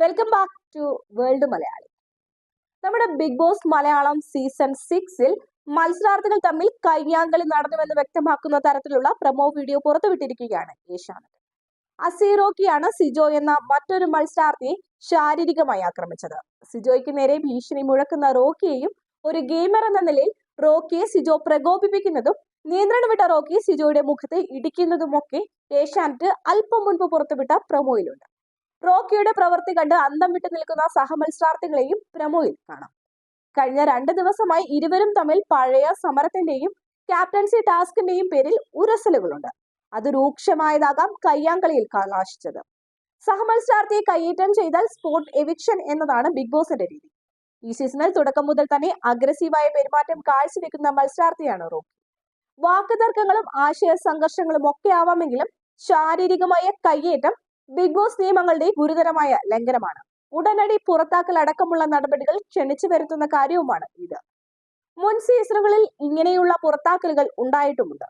Welcome back to world Malayali നമ്മുടെ Bigg boss Malayalam season സിക്സിൽ മത്സരാർത്ഥികൾ തമ്മിൽ കയ്യാങ്കളി നടന്നുവെന്ന് വ്യക്തമാക്കുന്ന തരത്തിലുള്ള പ്രൊമോ വീഡിയോ പുറത്തുവിട്ടിരിക്കുകയാണ് ഏഷ്യാനെറ്റ്. അസീറോക്കിയാണ് സിജോ എന്ന മറ്റൊരു മത്സരാർത്ഥിയെ ശാരീരികമായി ആക്രമിച്ചത്. സിജോയ്ക്ക് നേരെ ഭീഷണി മുഴക്കുന്ന റോക്കിയെയും ഒരു ഗെയിമർ എന്ന നിലയിൽ റോക്കിയെ സിജോ പ്രകോപിപ്പിക്കുന്നതും നിയന്ത്രണം വിട്ട റോക്കി സിജോയുടെ മുഖത്തെ ഇടിക്കുന്നതുമൊക്കെ ഏഷ്യാനെറ്റ് അല്പം മുൻപ് പുറത്തുവിട്ട പ്രൊമോയിലുണ്ട് റോക്കിയുടെ പ്രവൃത്തി കണ്ട് അന്തം വിട്ടു നിൽക്കുന്ന സഹമത്സരാർത്ഥികളെയും പ്രമോയിൽ കാണാം. കഴിഞ്ഞ രണ്ട് ദിവസമായി ഇരുവരും തമ്മിൽ പഴയ സമരത്തിന്റെയും ക്യാപ്റ്റൻസി ടാസ്കിന്റെയും പേരിൽ ഉരസലുകളുണ്ട്. അത് രൂക്ഷമായതാകാം കയ്യാങ്കളിയിൽ കലാശിച്ചത്. സഹമത്സരാർത്ഥിയെ കയ്യേറ്റം ചെയ്താൽ സ്പോട്ട് എവിക്ഷൻ എന്നതാണ് ബിഗ് ബോസിന്റെ രീതി. ഈ സീസണിൽ തുടക്കം മുതൽ തന്നെ അഗ്രസീവായ പെരുമാറ്റം കാഴ്ചവെക്കുന്ന മത്സരാർത്ഥിയാണ് റോക്കി. വാക്കുതർക്കങ്ങളും ആശയ സംഘർഷങ്ങളും ഒക്കെ ആവാമെങ്കിലും ശാരീരികമായ കയ്യേറ്റം ബിഗ് ബോസ് നിയമങ്ങളുടെ ഗുരുതരമായ ലംഘനമാണ്. ഉടനടി പുറത്താക്കൽ അടക്കമുള്ള നടപടികൾ ക്ഷണിച്ചു വരുത്തുന്ന കാര്യവുമാണ് ഇത്. മുൻ സീസണുകളിൽ ഇങ്ങനെയുള്ള പുറത്താക്കലുകൾ ഉണ്ടായിട്ടുമുണ്ട്.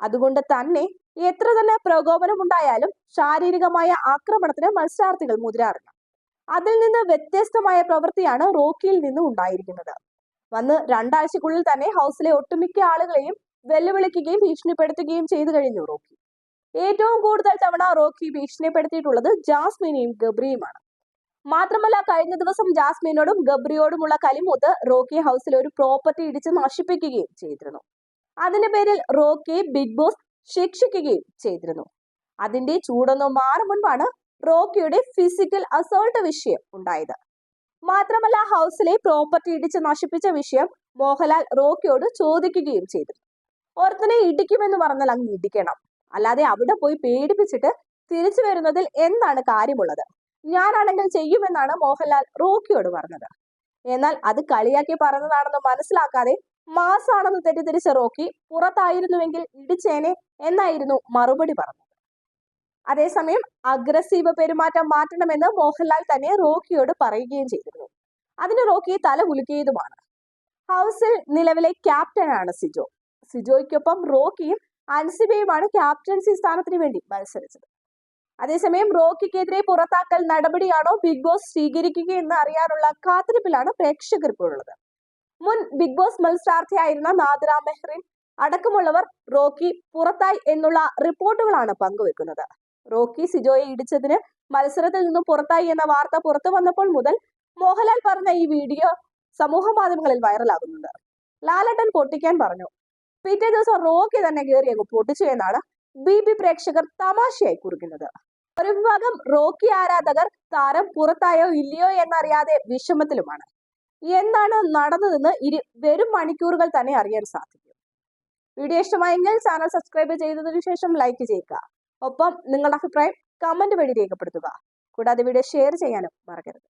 അതുകൊണ്ട് തന്നെ എത്ര തന്നെ പ്രകോപനമുണ്ടായാലും ശാരീരികമായ ആക്രമണത്തിന് മത്സരാർത്ഥികൾ മുതിരാറില്ല. അതിൽ നിന്ന് വ്യത്യസ്തമായ പ്രവൃത്തിയാണ് റോക്കിയിൽ നിന്ന് ഉണ്ടായിരിക്കുന്നത്. വന്ന് രണ്ടാഴ്ചക്കുള്ളിൽ തന്നെ ഹൗസിലെ ഒട്ടുമിക്ക ആളുകളെയും വെല്ലുവിളിക്കുകയും ഭീഷണിപ്പെടുത്തുകയും ചെയ്തു കഴിഞ്ഞു റോക്കി. ഏറ്റവും കൂടുതൽ തവണ റോക്കി ഭീഷണിപ്പെടുത്തിയിട്ടുള്ളത് ജാസ്മിനെയും ഗബ്രിയുമാണ്. മാത്രമല്ല കഴിഞ്ഞ ദിവസം ജാസ്മിനോടും ഗബ്രിയോടുമുള്ള കലിമൂത്ത് റോക്കി ഹൗസിൽ ഒരു പ്രോപ്പർട്ടി ഇടിച്ച് നശിപ്പിക്കുകയും ചെയ്തിരുന്നു. അതിന്റെ പേരിൽ റോക്കിയെ ബിഗ് ബോസ് ശിക്ഷിക്കുകയും ചെയ്തിരുന്നു. അതിന്റെ ചൂടൊന്നും മാറും മുൻപാണ് റോക്കിയുടെ ഫിസിക്കൽ അസോൾട്ട് വിഷയം ഉണ്ടായത്. മാത്രമല്ല ഹൗസിലെ പ്രോപ്പർട്ടി ഇടിച്ച് നശിപ്പിച്ച വിഷയം മോഹൻലാൽ റോക്കിയോട് ചോദിക്കുകയും ചെയ്തു. ഓർത്തനെ ഇടിക്കുമെന്ന് പറഞ്ഞാൽ അങ്ങ് ഇടിക്കണം. അല്ലാതെ അവിടെ പോയി പേടിപ്പിച്ചിട്ട് തിരിച്ചു വരുന്നതിൽ എന്താണ് കാര്യമുള്ളത്? ഞാനാണെങ്കിൽ ചെയ്യുമെന്നാണ് മോഹൻലാൽ റോക്കിയോട് പറഞ്ഞത്. എന്നാൽ അത് കളിയാക്കി പറഞ്ഞതാണെന്ന് മനസ്സിലാക്കാതെ മാസാണെന്ന് തെറ്റിദ്ധരിച്ച റോക്കി പുറത്തായിരുന്നുവെങ്കിൽ ഇടിച്ചേനെ എന്നായിരുന്നു മറുപടി പറഞ്ഞത്. അതേസമയം അഗ്രസീവ് പെരുമാറ്റം മാറ്റണമെന്ന് മോഹൻലാൽ തന്നെ റോക്കിയോട് പറയുകയും ചെയ്തിരുന്നു. അതിന് റോക്കി തല കുലുക്കിയതുമാണ്. ഹൗസിൽ നിലവിലെ ക്യാപ്റ്റനാണ് സിജോ. സിജോയ്ക്കൊപ്പം റോക്കിയും അൻസിബയുമാണ് ക്യാപ്റ്റൻസി സ്ഥാനത്തിന് വേണ്ടി മത്സരിച്ചത്. അതേസമയം റോക്കിക്കെതിരെ പുറത്താക്കൽ നടപടിയാണോ ബിഗ് ബോസ് സ്വീകരിക്കുക എന്ന് അറിയാനുള്ള കാത്തിരിപ്പിലാണ് പ്രേക്ഷകർ ഇപ്പോഴുള്ളത് മുൻ ബിഗ് ബോസ് മത്സരാർത്ഥിയായിരുന്ന നാദിറ മെഹ്റിൻ അടക്കമുള്ളവർ റോക്കി പുറത്തായി എന്നുള്ള റിപ്പോർട്ടുകളാണ് പങ്കുവെക്കുന്നത്. റോക്കി സിജോയെ ഇടിച്ചതിന് മത്സരത്തിൽ നിന്നും പുറത്തായി എന്ന വാർത്ത പുറത്തു വന്നപ്പോൾ മുതൽ മോഹൻലാൽ പറഞ്ഞ ഈ വീഡിയോ സമൂഹ മാധ്യമങ്ങളിൽ വൈറലാകുന്നുണ്ട്. ലാലട്ടൻ പൊട്ടിക്കാൻ പറഞ്ഞു. പിറ്റേ ദിവസം റോക്കി തന്നെ കയറി അങ്ങ് പൊട്ടിച്ചു എന്നാണ് ബി ബി പ്രേക്ഷകർ തമാശയായി കുറിക്കുന്നത്. ഒരു വിഭാഗം റോക്കി ആരാധകർ താരം പുറത്തായോ ഇല്ലയോ എന്നറിയാതെ വിഷമത്തിലുമാണ്. എന്താണ് നടന്നതെന്ന് ഇരു വെറും മണിക്കൂറുകൾ തന്നെ അറിയാൻ സാധിക്കും. വീഡിയോ ഇഷ്ടമായെങ്കിൽ ചാനൽ സബ്സ്ക്രൈബ് ചെയ്തതിനു ശേഷം ലൈക്ക് ചെയ്യുക. ഒപ്പം നിങ്ങളുടെ അഭിപ്രായം കമന്റ് വഴി രേഖപ്പെടുത്തുക. കൂടാതെ വീഡിയോ ഷെയർ ചെയ്യാനും മറക്കരുത്.